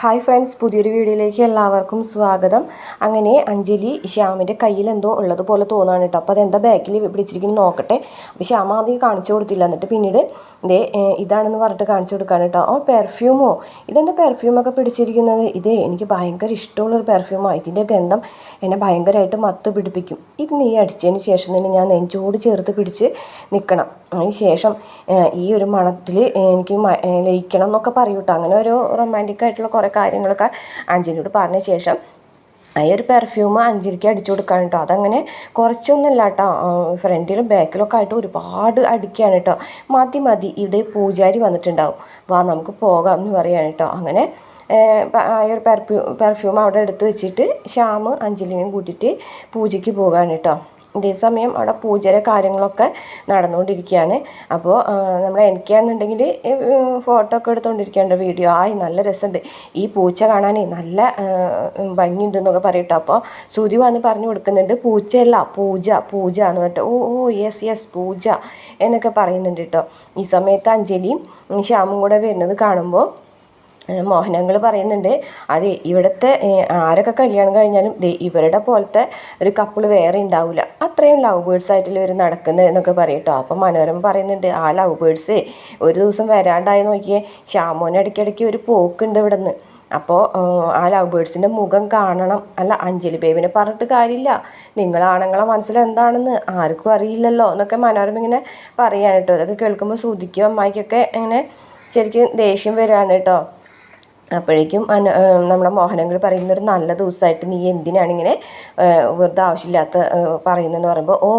Hi friends പുതിയൊരു വീഡിയോയിലേക്ക് എല്ലാവർക്കും സ്വാഗതം. അങ്ങനെ അഞ്ജലി ശ്യാമിന്റെ കയ്യിൽ എന്തോ ഉള്ളതുപോലെ തോന്നുകയാണ് കേട്ടോ. അപ്പോൾ അതെന്താ ബാക്കിൽ പിടിച്ചിരിക്കുന്നു നോക്കട്ടെ. അപ്പോൾ ശ്യാമ ആദ്യം കാണിച്ചു കൊടുത്തില്ല. എന്നിട്ട് പിന്നീട് ഇതേ ഇതാണെന്ന് പറഞ്ഞിട്ട് കാണിച്ചു കൊടുക്കാൻ കേട്ടോ. ഓ പെർഫ്യൂമോ ഇതെന്താ പെർഫ്യൂമൊക്കെ പിടിച്ചിരിക്കുന്നത്? ഇതേ എനിക്ക് ഭയങ്കര ഇഷ്ടമുള്ളൊരു പെർഫ്യൂമാണ് ഇതിന്റെ ഗന്ധം എന്നെ ഭയങ്കരമായിട്ട് മത്ത് പിടിപ്പിക്കും. ഇത് നീ അടിച്ചതിന് ശേഷം തന്നെ ഞാൻ നെഞ്ചോട് ചേർത്ത് പിടിച്ച് നിൽക്കണം അതിന് ശേഷം ഈ ഒരു മണത്തിൽ എനിക്ക് ലയിക്കണം എന്നൊക്കെ പറയൂട്ടോ. അങ്ങനെ ഒരു റൊമാന്റിക് ആയിട്ടുള്ള കുറേ കാര്യങ്ങളൊക്കെ അഞ്ജലിയോട് പറഞ്ഞ ശേഷം ആ ഒരു പെർഫ്യൂം അഞ്ജലിക്ക് അടിച്ചു കൊടുക്കാൻ കേട്ടോ അതങ്ങനെ കുറച്ചൊന്നുമല്ല കേട്ടോ ഫ്രണ്ടിലും ബാക്കിലൊക്കെ ആയിട്ട് ഒരുപാട് അടിക്കുകയാണ് കേട്ടോ മതി മതി. ഇവിടെ പൂജാരി വന്നിട്ടുണ്ടാവും. വാ നമുക്ക് പോകാം എന്ന് പറയാണ് കേട്ടോ അങ്ങനെ ആ ഒരു പെർഫ്യൂ പെർഫ്യൂം അവിടെ എടുത്ത് വെച്ചിട്ട് ശ്യാം അഞ്ജലിനെയും കൂട്ടിയിട്ട് പൂജയ്ക്ക് പോകാൻ കേട്ടോ ഇതേ സമയം അവിടെ പൂജയുടെ കാര്യങ്ങളൊക്കെ നടന്നുകൊണ്ടിരിക്കുകയാണ്. അപ്പോൾ നമ്മൾ എനിക്കാണെന്നുണ്ടെങ്കിൽ ഫോട്ടോ ഒക്കെ എടുത്തുകൊണ്ടിരിക്കേണ്ട വീഡിയോ. ആയി നല്ല രസമുണ്ട്. ഈ പൂച്ച കാണാനേ നല്ല ഭംഗിയുണ്ട് എന്നൊക്കെ പറയട്ടോ. അപ്പോൾ ശ്രുതി വന്ന് പറഞ്ഞു കൊടുക്കുന്നുണ്ട് പൂച്ചയല്ല പൂജ പൂജ എന്ന് പറഞ്ഞിട്ട്. ഓ ഓ യെസ് യെസ് പൂജ എന്നൊക്കെ പറയുന്നുണ്ട് കേട്ടോ. ഈ സമയത്ത് അഞ്ജലിയും ശ്യാമും കൂടെ വരുന്നത് കാണുമ്പോൾ മോഹനങ്ങൾ പറയുന്നുണ്ട്. അതെ ഇവിടുത്തെ ആരൊക്കെ കല്യാണം കഴിഞ്ഞാലും ദേ ഇവരുടെ പോലത്തെ ഒരു കപ്പിൾ വേറെ ഉണ്ടാവില്ല അത്രയും ലവ് ബേഡ്സ് ആയിട്ടില്ല ഇവർ നടക്കുന്നത് എന്നൊക്കെ പറയും അപ്പം മനോരമ പറയുന്നുണ്ട് ആ ലവ് ബേഡ്സ് ഒരു ദിവസം വരാണ്ടായി നോക്കിയേ. ശ്യാമോന് ഇടയ്ക്കിടയ്ക്ക് ഒരു പോക്കുണ്ട് ഇവിടെ നിന്ന് അപ്പോൾ ആ ലവ് ബേഡ്സിന്റെ മുഖം കാണണം. അല്ല അഞ്ജലി ബേബിനെ പറഞ്ഞിട്ട് കാര്യമില്ല. നിങ്ങളാണുങ്ങളെ മനസ്സിൽ എന്താണെന്ന് ആർക്കും അറിയില്ലല്ലോ എന്നൊക്കെ മനോരമ ഇങ്ങനെ പറയാണ് അതൊക്കെ കേൾക്കുമ്പോൾ ശ്രുതിക്കും അമ്മായിക്കൊക്കെ ഇങ്ങനെ ശരിക്കും ദേഷ്യം വരികയാണ് കേട്ടോ. അപ്പോഴേക്കും അന നമ്മുടെ മോഹനങ്ങൾ പറയുന്ന ഒരു നല്ല ദിവസമായിട്ട് നീ എന്തിനാണ് ഇങ്ങനെ വെറുതെ ആവശ്യമില്ലാത്ത പറയുന്നതെന്ന് പറയുമ്പോൾ ഓ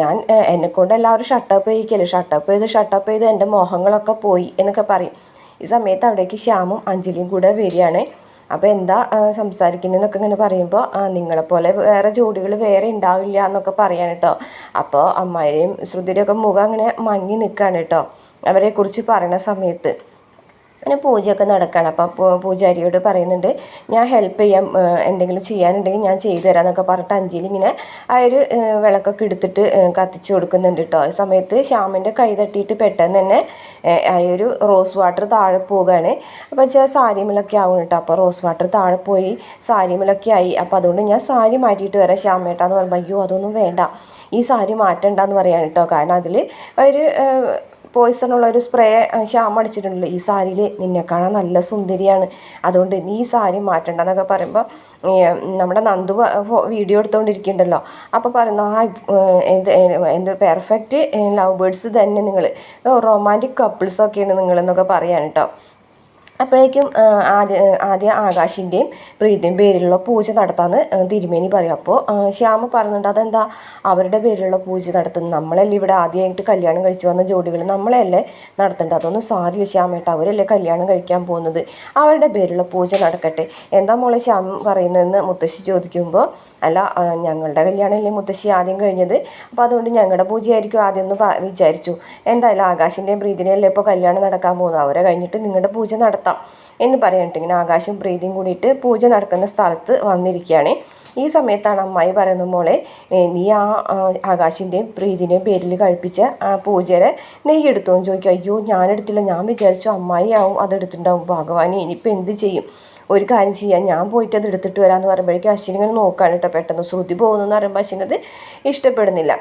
ഞാൻ എന്നെക്കൊണ്ട് എല്ലാവരും ഷട്ടപ്പ് ചെയ്യിക്കല്ലേ ഷട്ടപ്പ് ചെയ്ത് ഷട്ടപ്പ് ചെയ്ത് എന്റെ മോഹങ്ങളൊക്കെ പോയി എന്നൊക്കെ പറയും. ഈ സമയത്ത് അവിടേക്ക് ശ്യാമും അഞ്ജലിയും കൂടെ വരികയാണ്. അപ്പോൾ എന്താ സംസാരിക്കുന്നതെന്നൊക്കെ ഇങ്ങനെ പറയുമ്പോൾ നിങ്ങളെപ്പോലെ വേറെ ജോഡികൾ വേറെ ഉണ്ടാവില്ല എന്നൊക്കെ പറയാൻ കേട്ടോ. അപ്പോൾ അമ്മായിരെയും ശ്രുതിയുടെയും ഒക്കെ മുഖം അങ്ങനെ മങ്ങി നിൽക്കുകയാണ് കേട്ടോ. അവരെക്കുറിച്ച് പറയുന്ന സമയത്ത് അങ്ങനെ പൂജയൊക്കെ നടക്കുകയാണ് അപ്പം പൂജാരിയോട് പറയുന്നുണ്ട് ഞാൻ ഹെൽപ്പ് ചെയ്യാം എന്തെങ്കിലും ചെയ്യാനുണ്ടെങ്കിൽ ഞാൻ ചെയ്തു തരാം എന്നൊക്കെ പറഞ്ഞിട്ട് അഞ്ചിൽ ഇങ്ങനെ ആ ഒരു വിളക്കൊക്കെ എടുത്തിട്ട് കത്തിച്ചു കൊടുക്കുന്നുണ്ട് കേട്ടോ ഈ സമയത്ത് ശ്യാമിന്റെ കൈ തട്ടിയിട്ട് പെട്ടെന്ന് തന്നെ ആ ഒരു റോസ് വാട്ടർ താഴെ പോവുകയാണ് അപ്പോൾ വെച്ചാൽ സാരിമിലൊക്കെ ആവും കേട്ടോ അപ്പോൾ റോസ് വാട്ടർ താഴെ പോയി സാരിമിലൊക്കെ ആയി. അപ്പോൾ അതുകൊണ്ട് ഞാൻ സാരി മാറ്റിയിട്ട് വരാം ശ്യാമേട്ടാന്ന് പറയുമ്പോൾ അയ്യോ അതൊന്നും വേണ്ട. ഈ സാരി മാറ്റണ്ടെന്ന് പറയാൻ കേട്ടോ കാരണം അതിൽ ഒരു ഉള്ള ഒരു സ്പ്രേ ശ്യാം അടിച്ചിട്ടുണ്ടല്ലോ. ഈ സാരിയിൽ നിന്നെ കാണാൻ നല്ല സുന്ദരിയാണ്. അതുകൊണ്ട് നീ ഈ സാരി മാറ്റണ്ട എന്നൊക്കെ പറയുമ്പോൾ നമ്മുടെ നന്ദു വീഡിയോ എടുത്തുകൊണ്ടിരിക്കുന്നുണ്ടല്ലോ അപ്പോൾ പറയുന്നു ആ എന്ത് എന്ത് പെർഫെക്റ്റ് ലവ് ബേഡ്സ് തന്നെ നിങ്ങൾ റൊമാന്റിക് കപ്പിൾസൊക്കെയാണ് നിങ്ങളെന്നൊക്കെ പറയാൻ കേട്ടോ അപ്പോഴേക്കും ആദ്യ ആദ്യം ആകാശിന്റെയും പ്രീതിയും പേരിലുള്ള പൂജ നടത്താമെന്ന് തിരുമേനി പറയും. അപ്പോൾ ശ്യാമ പറയുന്നുണ്ട് അതെന്താ? അവരുടെ പേരിലുള്ള പൂജ നടത്തുന്നു നമ്മളല്ലേ ഇവിടെ ആദ്യമായിട്ട് കല്യാണം കഴിച്ചു വന്ന ജോഡികൾ നമ്മളല്ലേ നടത്തേണ്ടത് അതൊന്നും സാരില്ല ശ്യാമേട്ട. അവരല്ലേ കല്യാണം കഴിക്കാൻ പോകുന്നത്? അവരുടെ പേരിലുള്ള പൂജ നടക്കട്ടെ. എന്താ മോളെ ശ്യാം പറയുന്നതെന്ന് മുത്തശ്ശി ചോദിക്കുമ്പോൾ അല്ല ഞങ്ങളുടെ കല്യാണമല്ലേ മുത്തശ്ശി ആദ്യം കഴിഞ്ഞത്? അപ്പോൾ അതുകൊണ്ട് ഞങ്ങളുടെ പൂജയായിരിക്കും ആദ്യം എന്ന് വിചാരിച്ചു. എന്തായാലും ആകാശിന്റെയും പ്രീതിനെയല്ലേ ഇപ്പോൾ കല്യാണം നടക്കാൻ പോകുന്നത്? അവരെ കഴിഞ്ഞിട്ട് നിങ്ങളുടെ പൂജ നടത്താം. എന്ന് പറയാനിട്ട് ഇങ്ങനെ ആകാശം പ്രീതിയും കൂടിയിട്ട് പൂജ നടക്കുന്ന സ്ഥലത്ത് വന്നിരിക്കുകയാണ്. ഈ സമയത്താണ് അമ്മായി പറയുന്ന മോളെ നീ ആ ആകാശിന്റെയും പ്രീതിന്റെയും പേരിൽ കഴിപ്പിച്ച ആ പൂജയുടെ നെയ്യ് എടുത്തോ? എന്ന് ചോദിക്കും. അയ്യോ ഞാനെടുത്തില്ല ഞാൻ വിചാരിച്ചു അമ്മായി ആവും അതെടുത്തിട്ടുണ്ടാവും ഭഗവാനെ ഇനിയിപ്പോൾ എന്ത് ചെയ്യും? ഒരു കാര്യം ചെയ്യാം. ഞാൻ പോയിട്ട് അത് എടുത്തിട്ട് വരാമെന്ന് പറയുമ്പോഴേക്കും അശ്വിനി ഇങ്ങനെ നോക്കുകയാണ് കേട്ടോ പെട്ടെന്ന്. ശ്രുതി പോകുന്നു എന്ന് പറയുമ്പോൾ അശ്വിനത് ഇഷ്ടപ്പെടുന്നില്ല.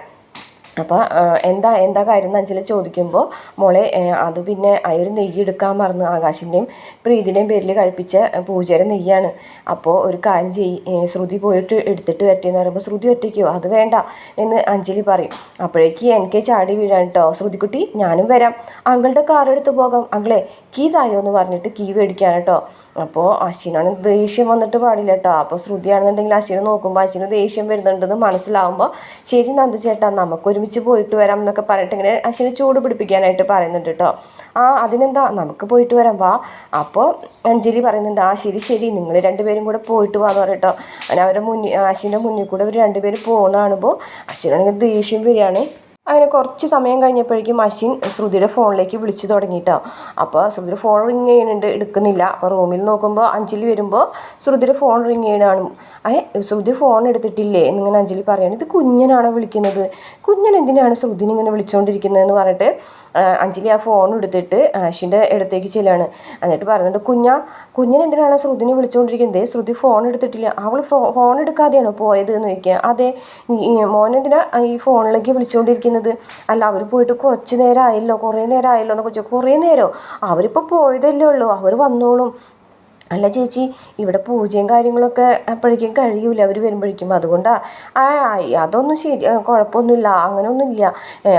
അപ്പോൾ എന്താ എന്താ കാര്യം എന്ന് അഞ്ചൽ ചോദിക്കുമ്പോൾ മോളെ അത് പിന്നെ ആ ഒരു നെയ്യ് എടുക്കാൻ മറന്ന് ആകാശിന്റെയും പ്രീതിന്റെയും പേരിൽ കഴിപ്പിച്ച പൂജയുടെ നെയ്യാണ്. അപ്പോൾ ഒരു കാര്യം ചെയ്യ് ശ്രുതി പോയിട്ട് എടുത്തിട്ട് വരട്ടെ എന്ന് പറയുമ്പോൾ ശ്രുതി ഒറ്റയ്ക്കോ? അത് വേണ്ട എന്ന് അഞ്ജലി പറയും. അപ്പോഴേക്ക് എനിക്ക് ചാടി വീഴാൻ കേട്ടോ ശ്രുതിക്കുട്ടി ഞാനും വരാം. അങ്കളുടെ കാർ എടുത്ത് പോകാം. അങ്കളെ കീ തായോ എന്ന് പറഞ്ഞിട്ട് കീ മേടിക്കാൻ കേട്ടോ അപ്പോൾ അശ്വിനാണ് ദേഷ്യം വന്നിട്ട് പാടില്ല കേട്ടോ അപ്പോൾ ശ്രുതിയാണെന്നുണ്ടെങ്കിൽ അശ്വിനെ നോക്കുമ്പോൾ അശ്വിന് ദേഷ്യം വരുന്നുണ്ടെന്ന് മനസ്സിലാവുമ്പോൾ ശരി നന്ദു ചേട്ടാ നമുക്ക് ഒരുമിച്ച് പോയിട്ട് വരാം എന്നൊക്കെ പറഞ്ഞിട്ട് ഇങ്ങനെ അശ്വിനെ ചൂട് പിടിപ്പിക്കാനായിട്ട് പറയുന്നുണ്ട് കേട്ടോ. ആ അതിനെന്താ? നമുക്ക് പോയിട്ട് വരാം വാ. അപ്പോൾ അഞ്ജലി പറയുന്നുണ്ട് ആ ശരി ശരി നിങ്ങൾ രണ്ടുപേരും കൂടെ പോയിട്ട് വാന്ന് പറയട്ടോ അങ്ങനെ അവരുടെ മുന്നിൽ അശ്വിന്റെ മുന്നിൽ കൂടെ ഇവർ രണ്ടുപേരും കാണുമ്പോൾ അശ്വിനാണെങ്കിൽ ദേഷ്യം വരികയാണ്. അങ്ങനെ കുറച്ച് സമയം കഴിഞ്ഞപ്പോഴേക്കും അശ്വിൻ ശ്രുതിയുടെ ഫോണിലേക്ക് വിളിച്ചു തുടങ്ങിയിട്ടോ അപ്പോൾ ശ്രുതിയുടെ ഫോൺ റിങ് ചെയ്യുന്നുണ്ട് എടുക്കുന്നില്ല. അപ്പോൾ റൂമിൽ നോക്കുമ്പോൾ അഞ്ജലി വരുമ്പോൾ ശ്രുതിയുടെ ഫോൺ റിങ് ചെയ്യണതാണ് ഏ ശ്രുതി ഫോൺ എടുത്തിട്ടില്ലേ? എന്നിങ്ങനെ അഞ്ജലി പറയാണ് ഇത് കുഞ്ഞനാണോ വിളിക്കുന്നത്? കുഞ്ഞൻ എന്തിനാണ് ശ്രുതിനെ ഇങ്ങനെ വിളിച്ചുകൊണ്ടിരിക്കുന്നതെന്ന് പറഞ്ഞിട്ട് ആ, അഞ്ജലി ആ ഫോൺ എടുത്തിട്ട് ആഷിന്റെ അടുത്തേക്ക് ചെല്ലാണ്. എന്നിട്ട് പറയുന്നുണ്ട് കുഞ്ഞ കുഞ്ഞൻ എന്തിനാണ് ശ്രുതിനെ വിളിച്ചുകൊണ്ടിരിക്കുന്നത് ശ്രുതി ഫോൺ എടുത്തിട്ടില്ല. അവൾ ഫോൺ എടുക്കാതെയാണ് പോയത്? എന്ന് ചോദിക്കുക. അതെ മോനെന്തിനാ ഈ ഫോണിലേക്ക് വിളിച്ചുകൊണ്ടിരിക്കുന്നത് അല്ല അവർ പോയിട്ട് കുറച്ച് നേരം ആയല്ലോ കുറേ നേരം ആയല്ലോ എന്നൊക്കെ ചോദിച്ചു. കുറേ നേരമോ അവരിപ്പോൾ പോയതല്ലേ ഉള്ളൂ. അവർ വന്നോളും. അല്ല ചേച്ചി ഇവിടെ പൂജയും കാര്യങ്ങളൊക്കെ അപ്പോഴേക്കും കഴിയൂല. അവർ വരുമ്പോഴേക്കും അതുകൊണ്ടാണ് ആ അതൊന്നും ശരി കുഴപ്പമൊന്നുമില്ല. അങ്ങനെയൊന്നുമില്ല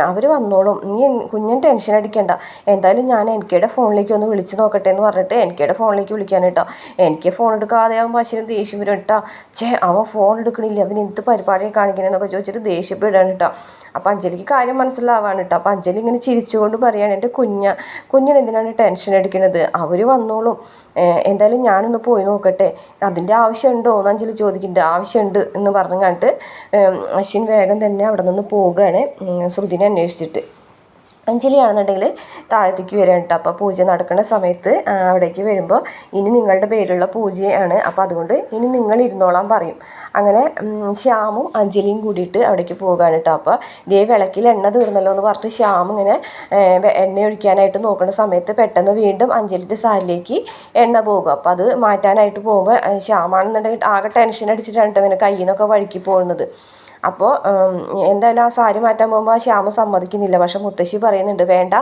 അവർ വന്നോളും. നീ കുഞ്ഞൻ ടെൻഷൻ അടിക്കണ്ട. എന്തായാലും ഞാൻ എനിക്കയുടെ ഫോണിലേക്ക് ഒന്ന് വിളിച്ച് നോക്കട്ടെ എന്ന് പറഞ്ഞിട്ട് എനിക്കയുടെ ഫോണിലേക്ക് വിളിക്കാൻ കേട്ടോ. എനിക്ക് ഫോൺ എടുക്കാതെ ആകുമ്പോൾ അശ്വിന് ദേഷ്യം വരും കേട്ടോ. ചേ അവൻ ഫോൺ എടുക്കണില്ല. അവൻ എന്ത് പരിപാടിയെ കാണിക്കണമെന്നൊക്കെ ചോദിച്ചിട്ട് ദേഷ്യപ്പെടുകയാണ് കേട്ടോ. അപ്പം അഞ്ജലിക്ക് കാര്യം മനസ്സിലാവാണ് കേട്ടോ. അപ്പം അഞ്ജലി ഇങ്ങനെ ചിരിച്ചുകൊണ്ട് പറയുകയാണ് എന്റെ കുഞ്ഞ കുഞ്ഞിനെന്തിനാണ് ടെൻഷൻ അടിക്കണത്? അവർ വന്നോളും. ഏഹ് എന്തായാലും ഞാനൊന്ന് പോയി നോക്കട്ടെ. അതിന്റെ ആവശ്യമുണ്ടോ എന്ന് അഞ്ജലി ചോദിക്കുന്നുണ്ട്. ആവശ്യമുണ്ട് എന്ന് പറഞ്ഞു കണ്ടിട്ട് അശ്വിൻ വേഗം തന്നെ അവിടെ നിന്ന് പോവുകയാണ്. ശ്രുതിനെ അന്വേഷിച്ചിട്ട്. അഞ്ജലിയാണെന്നുണ്ടെങ്കിൽ താഴത്തേക്ക് വരികയാണ് കേട്ടോ അപ്പോൾ പൂജ നടക്കുന്ന സമയത്ത് അവിടേക്ക് വരുമ്പോൾ ഇനി നിങ്ങളുടെ പേരുള്ള പൂജയാണ്. അപ്പോൾ അതുകൊണ്ട് ഇനി നിങ്ങൾ ഇരുന്നോളാൻ പറയും. അങ്ങനെ ശ്യാമും അഞ്ജലിയും കൂടിയിട്ട് അവിടേക്ക് പോകുകയാണ് കേട്ടോ അപ്പോൾ ഇതേ വിളക്കിൽ എണ്ണ തീർന്നല്ലോ എന്ന് പറഞ്ഞിട്ട് ശ്യാം ഇങ്ങനെ എണ്ണ ഒഴിക്കാനായിട്ട് നോക്കുന്ന സമയത്ത് പെട്ടെന്ന് വീണ്ടും അഞ്ജലിയുടെ സാരിലേക്ക് എണ്ണ പോകും. അപ്പോൾ അത് മാറ്റാനായിട്ട് പോകുമ്പോൾ ശ്യാമാണെന്നുണ്ടെങ്കിൽ ആകെ ടെൻഷൻ അടിച്ചിട്ടാണ് കേട്ടോ ഇങ്ങനെ കയ്യിൽ നിന്നൊക്കെ വഴുക്കി പോകുന്നത്. അപ്പോൾ എന്തായാലും ആ സാരി മാറ്റാൻ പോകുമ്പോൾ ആ ശ്യാമ സമ്മതിക്കുന്നില്ല. പക്ഷെ മുത്തശ്ശി പറയുന്നുണ്ട് വേണ്ട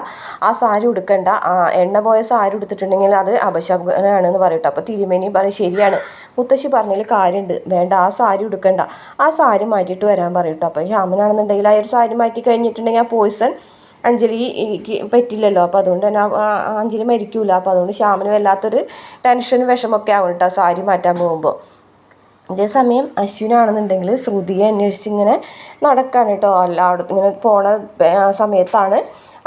ആ സാരി ഉടുക്കണ്ട. ആ എണ്ണ പോയ സാരി ഉടുത്തിട്ടുണ്ടെങ്കിൽ അത് അപശബ്ദനാണെന്ന് പറയട്ടെ. അപ്പോൾ തിരുമേനി പറയും ശരിയാണ്. മുത്തശ്ശി പറഞ്ഞതിൽ കാര്യമുണ്ട്. വേണ്ട ആ സാരി ഉടുക്കണ്ട. ആ സാരി മാറ്റിയിട്ട് വരാൻ പറയട്ടോ. അപ്പോൾ ശ്യാമനാണെന്നുണ്ടെങ്കിൽ ആ ഒരു സാരി മാറ്റി കഴിഞ്ഞിട്ടുണ്ടെങ്കിൽ ആ പോയിസൺ അഞ്ജലിക്ക് പറ്റില്ലല്ലോ. അപ്പോൾ അതുകൊണ്ട് തന്നെ അഞ്ജലി മരിക്കൂല. അപ്പോൾ അതുകൊണ്ട് ശ്യാമിന് വല്ലാത്തൊരു ടെൻഷനും വിഷമൊക്കെ ആവും കേട്ടോ സാരി മാറ്റാൻ പോകുമ്പോൾ ഇതേസമയം അശ്വിനാണെന്നുണ്ടെങ്കിൽ ശ്രുതിയെ അന്വേഷിച്ച് ഇങ്ങനെ നടക്കാണ് കേട്ടോ. എല്ലായിടത്തും ഇങ്ങനെ പോണ സമയത്താണ്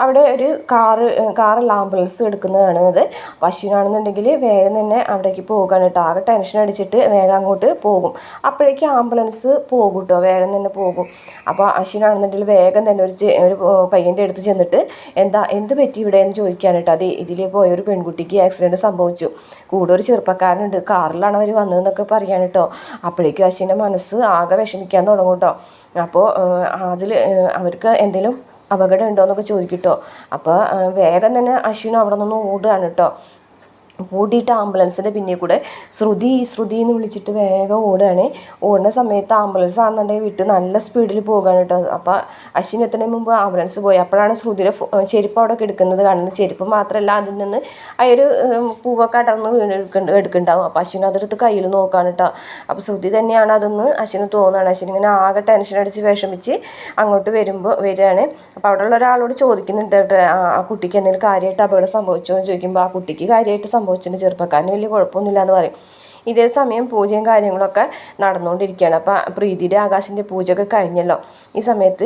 അവിടെ ഒരു കാറ് കാറല്ല ആംബുലൻസ് എടുക്കുന്നത് കാണുന്നത് പശുവിനാണെന്നുണ്ടെങ്കിൽ വേഗം തന്നെ അവിടേക്ക് പോകുകയാണ് കേട്ടോ. ആകെ ടെൻഷൻ അടിച്ചിട്ട് വേഗം അങ്ങോട്ട് പോകും. അപ്പോഴേക്കും ആംബുലൻസ് പോകും കേട്ടോ വേഗം തന്നെ പോകും. അപ്പോൾ അശ്വിനാണെന്നുണ്ടെങ്കിൽ വേഗം തന്നെ ഒരു ഒരു പയ്യന്റെ അടുത്ത് ചെന്നിട്ട് എന്താ എന്ത് പറ്റി ഇവിടെ എന്ന് ചോദിക്കാൻ കേട്ടോ. അത് ഇതിൽ പോയ ഒരു പെൺകുട്ടിക്ക് ആക്സിഡന്റ് സംഭവിച്ചു. കൂടെ ഒരു ചെറുപ്പക്കാരനുണ്ട് കാറിലാണ് അവർ വന്നതെന്നൊക്കെ പറയാൻ കേട്ടോ. അപ്പോഴേക്കും അശ്വിന്റെ മനസ്സ് ആകെ വിഷമിക്കാൻ തുടങ്ങും കേട്ടോ. അപ്പോൾ അതിൽ അവർക്ക് എന്തെങ്കിലും അപകടം ഉണ്ടോ എന്നൊക്കെ ചോദിക്കട്ടോ അപ്പോൾ വേഗം തന്നെ അശ്വിനും അവിടെ നിന്ന് ഓടുകയാണ് കേട്ടോ ഓടിയിട്ട് ആംബുലൻസിന്റെ പിന്നിൽ കൂടെ ശ്രുതി ശ്രുതി എന്ന് വിളിച്ചിട്ട് വേഗം ഓടുകയാണ്. ഓടുന്ന സമയത്ത് ആംബുലൻസ് ആണെന്നുണ്ടെങ്കിൽ വിട്ട് നല്ല സ്പീഡിൽ പോകുകയാണ് കേട്ടോ അപ്പോൾ അശ്വിൻ എത്തുന്നതിന് മുമ്പ് ആംബുലൻസ് പോയി. അപ്പോഴാണ് ശ്രുതിയുടെ ചെരുപ്പ് അവിടെ എടുക്കുന്നത് കാണുന്നത്. ചെരുപ്പ് മാത്രമല്ല അതിൽ നിന്ന് ആ പൂവൊക്കെ അടർന്ന് വീണ് എടുക്കുന്നുണ്ടാവും അപ്പോൾ അശ്വിൻ അതെടുത്ത് കയ്യിൽ നോക്കാണ് കേട്ടോ അപ്പോൾ ശ്രുതി തന്നെയാണ് അതെന്ന് അശ്വിന് തോന്നുകയാണ്. അശ്വിൻ ഇങ്ങനെ ആകെ ടെൻഷൻ അടിച്ച് വിഷമിച്ച് അങ്ങോട്ട് വരുമ്പോൾ വരികയാണ്. അപ്പോൾ അവിടെയുള്ള ഒരാളോട് ചോദിക്കുന്നുണ്ട് ആ കുട്ടിക്ക് എന്തെങ്കിലും കാര്യമായിട്ട് അപകടം സംഭവിച്ചോ എന്ന് ചോദിക്കുമ്പോൾ ആ കുട്ടിക്ക് കാര്യമായിട്ട് സംഭവിച്ചിട്ടുണ്ട് ചെറുപ്പക്കാരന് വലിയ കുഴപ്പമൊന്നുമില്ല എന്ന് പറയും. ഇതേ സമയം പൂജയും കാര്യങ്ങളൊക്കെ നടന്നുകൊണ്ടിരിക്കുകയാണ്. അപ്പോൾ പ്രീതിയുടെ ആകാശിന്റെ പൂജയൊക്കെ കഴിഞ്ഞല്ലോ. ഈ സമയത്ത്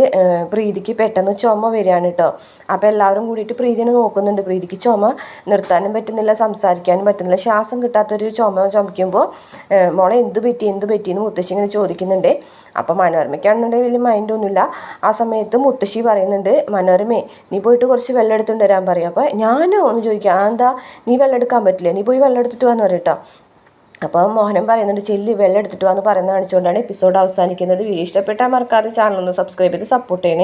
പ്രീതിക്ക് പെട്ടെന്ന് ചുമ വരികയാണ് കേട്ടോ അപ്പോൾ എല്ലാവരും കൂടിയിട്ട് പ്രീതിനെ നോക്കുന്നുണ്ട്. പ്രീതിക്ക് ചുമ നിർത്താനും പറ്റുന്നില്ല സംസാരിക്കാനും പറ്റുന്നില്ല. ശ്വാസം കിട്ടാത്തൊരു ചുമ ചുമയ്ക്കുമ്പോൾ മോളെ എന്ത് പറ്റി എന്ത് പറ്റി എന്ന് മുത്തശ്ശി ഇങ്ങനെ ചോദിക്കുന്നുണ്ട്. അപ്പോൾ മനോരമയ്ക്കാണെന്നുണ്ടെങ്കിൽ വലിയ മൈൻഡൊന്നുമില്ല ആ സമയത്ത് മുത്തശ്ശി പറയുന്നുണ്ട് മനോരമേ നീ പോയിട്ട് കുറച്ച് വെള്ളം എടുത്തുകൊണ്ട് വരാൻ പറയും. അപ്പോൾ ഞാനോ? എന്ന് ചോദിക്കാം "ആ, എന്താ? നീ വെള്ളം എടുക്കാൻ പറ്റില്ല? നീ പോയി വെള്ളം എടുത്തിട്ട് വന്നു പറയും കേട്ടോ അപ്പോൾ മോഹനൻ പറയുന്നുണ്ട് ചെല്ലി വെള്ളം എടുത്തിട്ട് വന്ന് പറയുന്ന കാണിച്ചുകൊണ്ടാണ് എപ്പിസോഡ് അവസാനിക്കുന്നത്. വീഡിയോ ഇഷ്ടപ്പെട്ടാൽ മറക്കാതെ ചാനൽ ഒന്ന് സബ്സ്ക്രൈബ് ചെയ്ത് സപ്പോർട്ട് ചെയ്യണേ.